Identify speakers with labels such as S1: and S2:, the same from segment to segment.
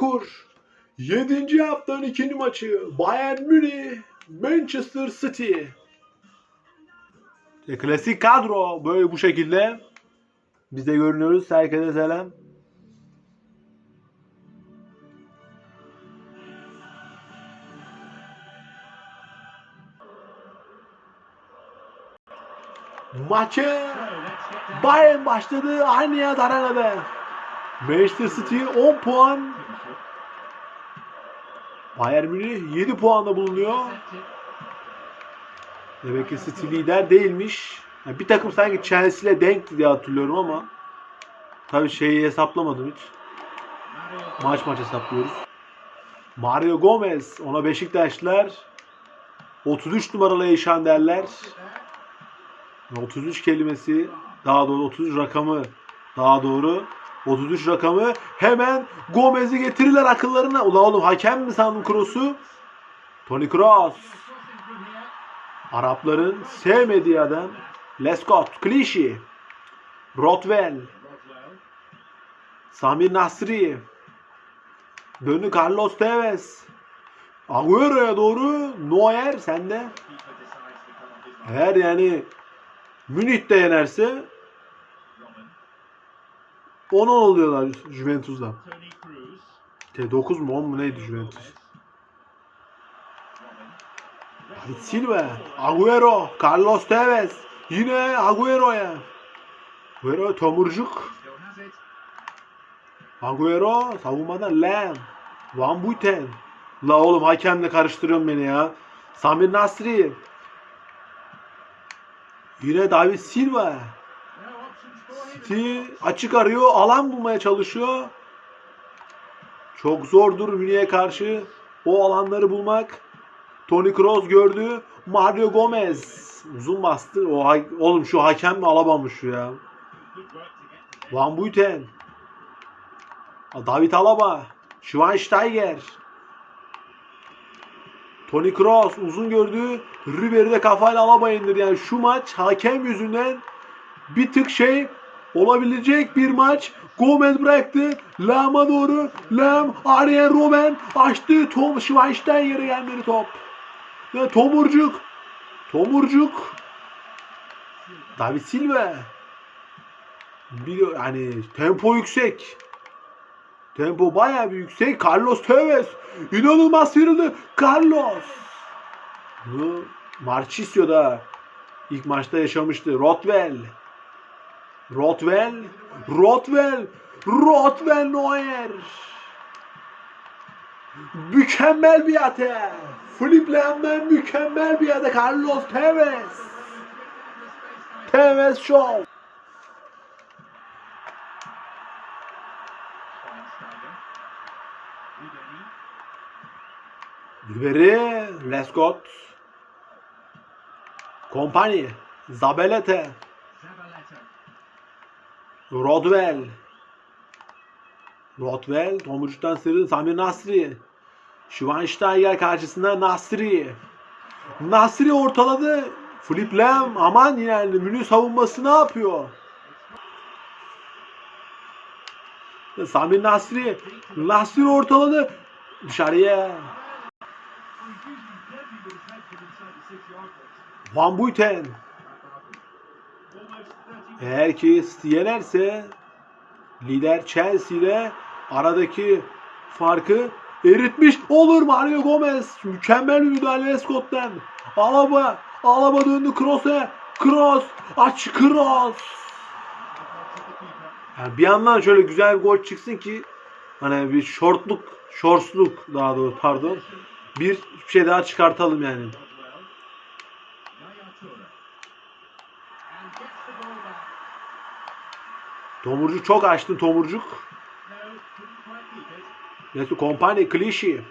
S1: Çukur. 7. haftanın ikinci maçı. Bayern Münih, Manchester City. İşte klasik kadro böyle bu şekilde. Biz de görünüyoruz. Herkese selam. Maçı Bayern başladı. Aynıya Arena'da. Manchester City 10 puan. Bayern Münih 7 puanda bulunuyor. Demek ki City lider değilmiş. Yani bir takım sanki Chelsea ile denk diye hatırlıyorum ama tabii şeyi hesaplamadım hiç. Maç maç hesaplıyoruz. Mario Gomez ona Beşiktaşlar 33 numaralı Eşan derler. 33 kelimesi daha doğru 33 rakamı daha doğru 33 rakamı hemen Gomez'i getirirler akıllarına. Ulan oğlum hakem mi sandın Kroos'u? Toni Kroos. Arapların sevmediği adam. Lescott, Klişi. Rotwell. Samir Nasri. Dönü Carlos Tevez. Agüero'ya doğru Neuer sende. Eğer yani Münih de yenerse 10 oluyorlar Juventus'da. T9 mu 10 mu neydi Juventus? David Silva, Agüero, Carlos Tevez. Yine Agüero'ya. Agüero tomurcuk. Agüero savunmadan Lam. Van Buiten. La oğlum hakemle karıştırıyorsun beni ya. Samir Nasri. Yine David Silva. City açık arıyor. Alan bulmaya çalışıyor. Çok zordur Münih'e karşı o alanları bulmak. Toni Kroos gördü. Mario Gomez. Uzun bastı. O oğlum şu hakem mi alamamış şu ya. Van Buiten. David Alaba. Schweinsteiger. Toni Kroos uzun gördü. Ribery de kafayla Alaba indir. Yani şu maç hakem yüzünden bir tık şey olabilecek bir maç. Gomez bıraktı. Lam'a doğru. Lam, Arjen Robben açtı. Tom Schweinsteiger'e gelmedi top. Ve Tomurcuk. Tomurcuk. David Silva. Bir, yani tempo yüksek. Tempo bayağı bir yüksek. Carlos Tevez. İnanılmaz sıyrıldı. Carlos. Bu Marchisio da ilk maçta yaşamıştı. Rotwell. Rotwell. Rotwell. Rotwell Neuer. Mükemmel bir ate. Filip Lam'den mükemmel bir ate. Carlos Tevez. Tevez Show. Ribery, Lescott, Kompany, Zabelete, Rodwell, Rodwell, Tomurcuk'tan sıyrıldı. Samir Nasri, Schweinsteiger karşısında Nasri. Nasri ortaladı. Flip Lam aman yani Münih savunması ne yapıyor? Samir Nasri, Nasri ortaladı. Dışarıya. Van Buiten. Eğer ki City yenerse lider Chelsea ile aradaki farkı eritmiş olur Mario Gomez. Mükemmel bir müdahale Scott'tan. Alaba, Alaba döndü Kroos'a. Kroos, aç Kroos. Yani bir yandan şöyle güzel bir gol çıksın ki hani bir şortluk, şorsluk daha doğrusu pardon. Bir şey daha çıkartalım yani. Tomurcuk çok açtın Tomurcuk. Neyse kompanya klişi.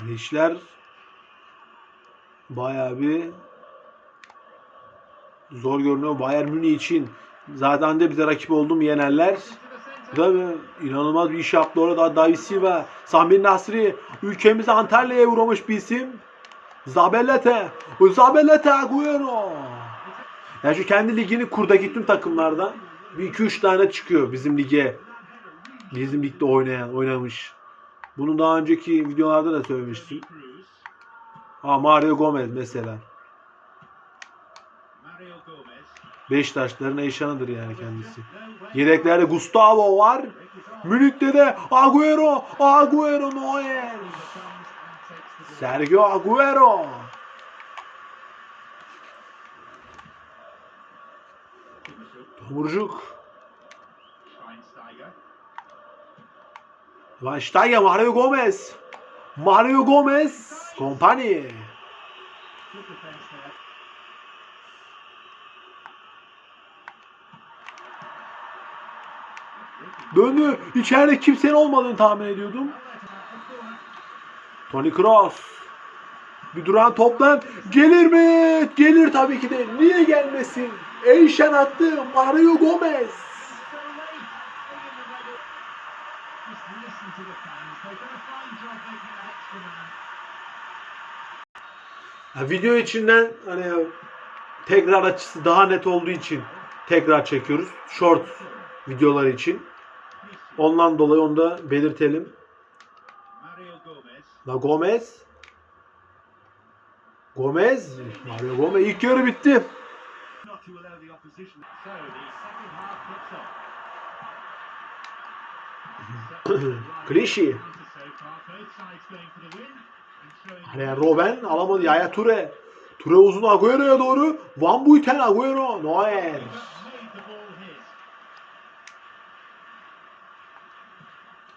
S1: Yani işler bayağı bir zor görünüyor Bayern Münih için. Zaten de bize rakip oldu mu yenerler. Değil mi? İnanılmaz bir iş yaptı orada. David Silva, Samir Nasri, ülkemizi Antalya'ya uğramış bir isim. Zabelete, Zabelete Agüero. Yani şu kendi ligini kurdaki tüm takımlardan bir iki üç tane çıkıyor bizim lige Bizim ligde oynayan, oynamış. Bunu daha önceki videolarda da söylemiştim. Ha Mario Gomez mesela. Beşiktaşların eşyanıdır yani kendisi. Yedeklerde Gustavo var. Münih'te de Agüero, Agüero Noel. Sergio Agüero. Tomurcuk. Van Steiger, Mario Gomez. Mario Gomez. Kompany. Döndü. İçeride kimsenin olmadığını tahmin ediyordum. Toni Kroos. Bir duran toptan gelir mi? Gelir tabii ki de. Niye gelmesin? Eyşen attı. Mario Gomez. Ya video içinden hani tekrar açısı daha net olduğu için tekrar çekiyoruz. Short videolar için. Ondan dolayı onu da belirtelim. La Gomez. Gomez. Mario Gomez. İlk yarı bitti. Klişi. Araya Robben alamadı. Yaya Ture. Ture uzun Agüero'ya doğru. Van Buiten Agüero. Noel.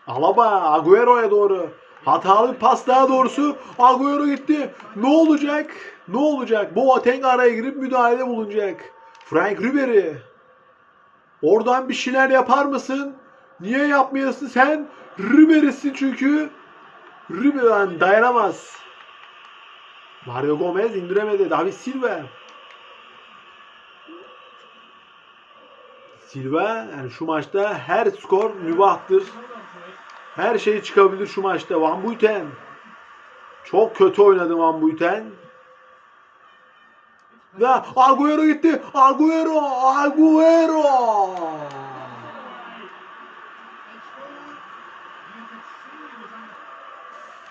S1: Alaba Agüero'ya doğru. Hatalı bir pas daha doğrusu. Agüero gitti. Ne olacak? Ne olacak? Boateng araya girip müdahalede bulunacak. Frank Ribery. Oradan bir şeyler yapar mısın? Niye yapmayasın sen? Ribery'sin çünkü. Ribery dayanamaz. Mario Gomez indiremedi. David Silva. Silva yani şu maçta her skor mübahtır. Her şey çıkabilir şu maçta. Van Buiten. Çok kötü oynadı Van Buiten. Ve Agüero gitti. Agüero, Agüero.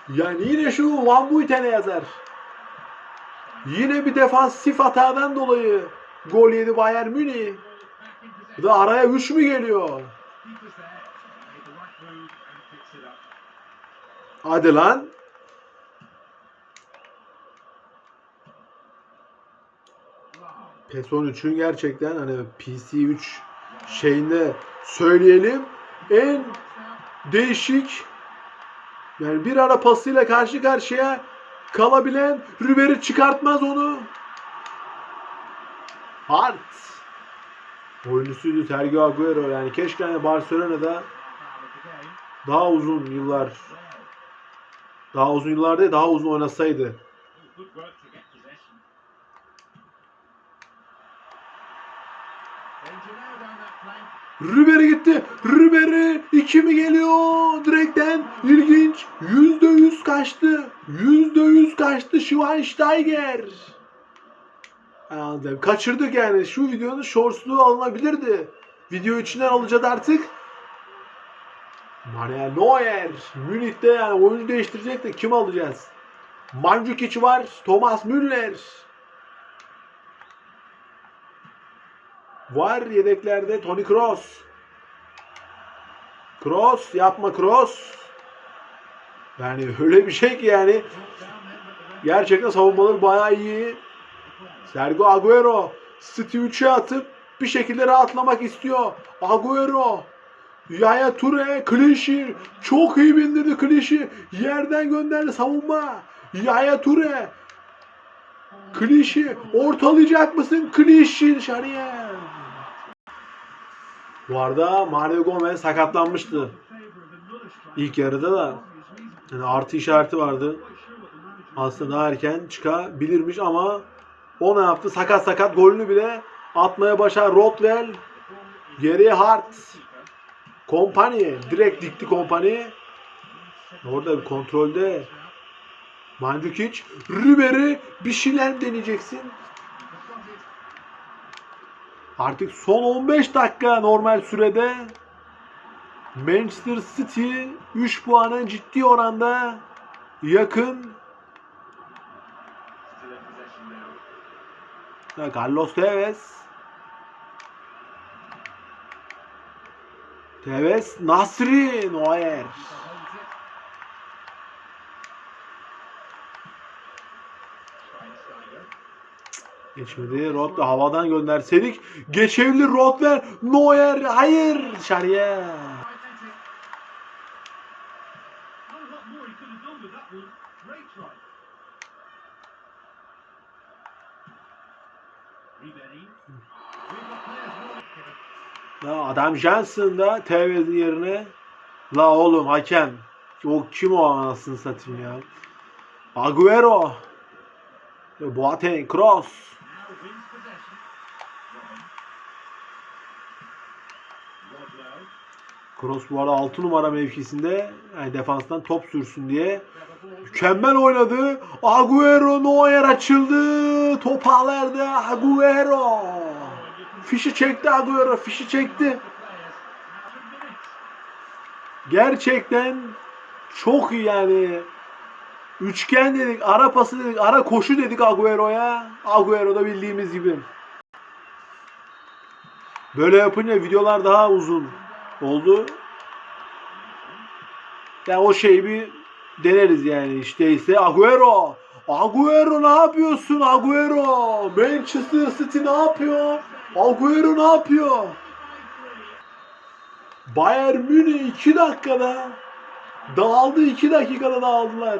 S1: Yani yine şu Van Buiten'e yazar. Yine bir defansif hatadan dolayı gol yedi Bayern Münih. Bu da araya 3 mü geliyor? Hadi lan. PES 13'ün gerçekten hani PC3 şeyinde söyleyelim en değişik yani bir ara pasıyla karşı karşıya kalabilen Ribery çıkartmaz onu. Hart. Oyuncusuydu Sergio Agüero yani keşke hani Barcelona'da daha uzun yıllar daha uzun yıllar değil daha uzun oynasaydı. Ribery gitti. Ribery 2 mi geliyor? Direkten ilginç. %100 kaçtı. %100 kaçtı Schweinsteiger. Anladım. Kaçırdık yani. Şu videonun shortsluğu alınabilirdi. Video içinden alacağız artık. Manuel Neuer. Münih'te yani oyuncu değiştirecek de kim alacağız? Mandzukic var. Thomas Müller. Var yedeklerde Toni Kroos. Kroos yapma Kroos. Yani öyle bir şey ki yani gerçekten savunmaları bayağı iyi. Sergio Agüero Steve 3'e atıp bir şekilde rahatlamak istiyor. Agüero Yaya Ture, Klişi çok iyi bindirdi Klişi. Yerden gönderdi savunma. Yaya Ture Klişi ortalayacak mısın? Klişi dışarıya. Bu arada Mario Gomez sakatlanmıştı. İlk yarıda da yani artı işareti vardı. Aslında daha erken çıkabilirmiş ama o ne yaptı? Sakat sakat golünü bile atmaya başar. Rothwell geriye Hart Kompany direkt dikti Kompany. Orada bir kontrolde Mandzukic, Ribery bir şeyler deneyeceksin. Artık son 15 dakika normal sürede Manchester City 3 puana ciddi oranda yakın. Carlos Tevez. Tevez, Nasri, Neuer. Geçmedi. Da havadan gönderseydik. Geçebilir Rod ver. Neuer. Hayır. Dışarıya. Ya adam Jensen da Tevez'in yerine. La oğlum hakem. O kim o anasını satayım ya. Agüero. Boateng, Kroos. Kroos bu arada 6 numara mevkisinde yani defanstan top sürsün diye mükemmel oynadı. Agüero Neuer açıldı. Top ağlarda Agüero. Fişi çekti Agüero, fişi çekti. Gerçekten çok iyi yani. Üçgen dedik, ara pası dedik, ara koşu dedik Agüero'ya. Agüero da bildiğimiz gibi. Böyle yapınca videolar daha uzun oldu. Yani o şeyi bir deneriz yani işte ise Agüero. Agüero ne yapıyorsun Agüero? Manchester City ne yapıyor? Agüero ne yapıyor? Bayern Münih 2 dakikada dağıldı 2 dakikada dağıldılar.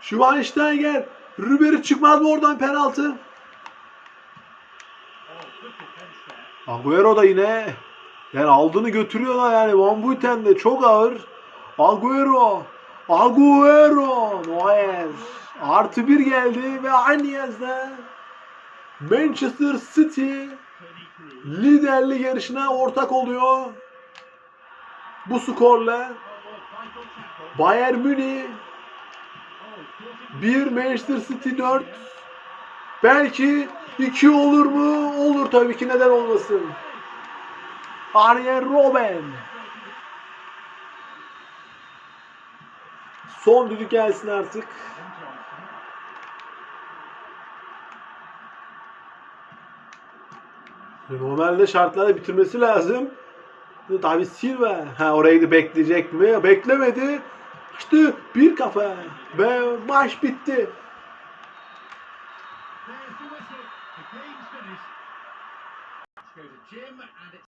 S1: Schweinsteiger Ribery çıkmaz mı oradan penaltı? Agüero da yine yani aldığını götürüyorlar yani Van Buiten de çok ağır. Agüero Agüero Neuer artı bir geldi ve yazda Manchester City liderlik yarışına ortak oluyor. Bu skorla Bayern Münih 1 Manchester City 4 belki 2 olur mu? Olur tabii ki neden olmasın. Arjen Robben Son düdük gelsin artık. Normalde şartlarda bitirmesi lazım. Tabi Silva. Ha orayı bekleyecek mi? Beklemedi. İşte bir kafa. Ve maç bitti.